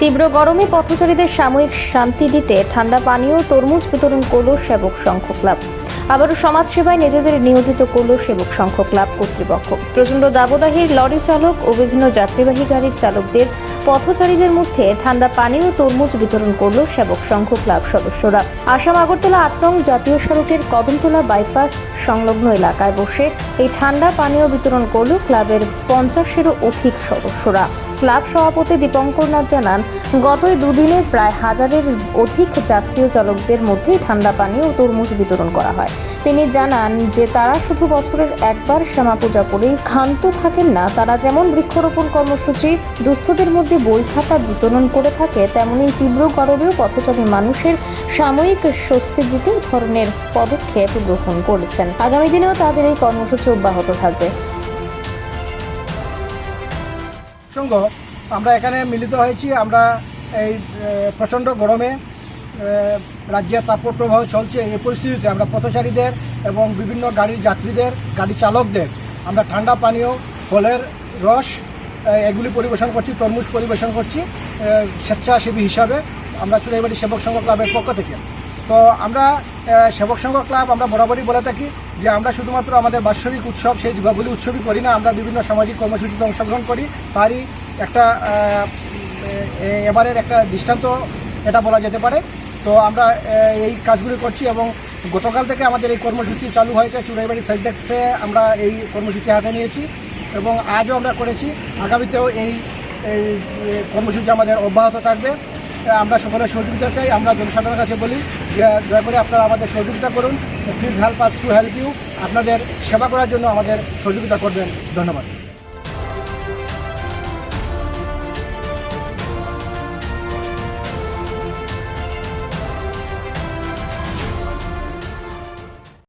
তীব্র গরমে পথচারীদের সাময়িক শান্তি দিতে ঠান্ডা পানীয়, তরমুজ বিতরণ করল সেবক সংঘ ক্লাব। আবারও সমাজসেবায় নিজেদের নিয়োজিত করল সেবক সংঘ ক্লাব কর্তৃপক্ষ। প্রচণ্ড দাবদাহী লরি চালক ও বিভিন্ন যাত্রীবাহী গাড়ির চালকদের পথচারীদের মধ্যে ঠান্ডা পানীয় ও তরমুজ বিতরণ করল সেবক সংঘ ক্লাব সদস্যরা। আসাম আগরতলা আট নং জাতীয় সড়কের কদমতলা বাইপাস সংলগ্ন এলাকায় বসে এই ঠান্ডা পানীয় বিতরণ করল ক্লাবের পঞ্চাশেরও অধিক সদস্যরা। ক্লাব সভাপতি দীপঙ্কর নাথ জানান গত দুদিনে প্রায় হাজারের অধিক যাত্রী ও চালকদের মধ্যে ঠান্ডা পানীয় ও তরমুজ বিতরণ করা হয়। তিনি জানান যে, তারা শুধু বছরের একবার শ্যামা পূজা করেই ক্ষান্ত থাকেন না, তারা যেমন বৃক্ষরোপণ কর্মসূচি, দুস্থদের মধ্যে বই খাতা বিতরণ করে থাকে, তেমনি তীব্র গরমেও পথচারী মানুষের সাময়িক স্বস্তি দিতে ধরনের পদক্ষেপ গ্রহণ করেছেন। আগামী দিনেও তাদের এই কর্মসূচি অব্যাহত থাকবে। সঙ্গ, আমরা এখানে মিলিত হয়েছি। আমরা এই প্রচণ্ড গরমে রাজ্যের তাপপ্রবাহ চলছে। এই পরিস্থিতিতে আমরা পথচারীদের এবং বিভিন্ন গাড়ির যাত্রীদের, গাড়ি চালকদের, আমরা ঠান্ডা পানীয় ফলের রস এগুলি পরিবেশন করছি, তরমুজ পরিবেশন করছি স্বেচ্ছাসেবী হিসাবে। আমরা চলে চুরাইবাড়ি সেবক সংঘ ক্লাবের পক্ষ থেকে। তো আমরা সেবক সংঘ ক্লাব আমরা বরাবরই বলে থাকি যে আমরা শুধুমাত্র আমাদের বাৎসরিক উৎসব, সেই দীপাবলি উৎসবই করি না, আমরা বিভিন্ন সামাজিক কর্মসূচিতে অংশগ্রহণ করি। তারই একটা এবারের একটা দৃষ্টান্ত এটা বলা যেতে পারে। তো আমরা এই কাজগুলি করছি এবং গতকাল থেকে আমাদের এই কর্মসূচি চালু হয়েছে চুরাইবাড়ি সেলটেক্সে আমরা এই কর্মসূচি হাতে নিয়েছি এবং আজও আমরা করেছি। আগামীতেও এই এই কর্মসূচি আমাদের অব্যাহত থাকবে। আমরা সকলের সহযোগিতা চাই। আমরা জনসাধারণের কাছে বলি যে, দয়া করে আপনারা আমাদের সহযোগিতা করুন। Please help us to help you আপনাদের সেবা করার জন্য আমাদের সহযোগিতা করবেন। ধন্যবাদ।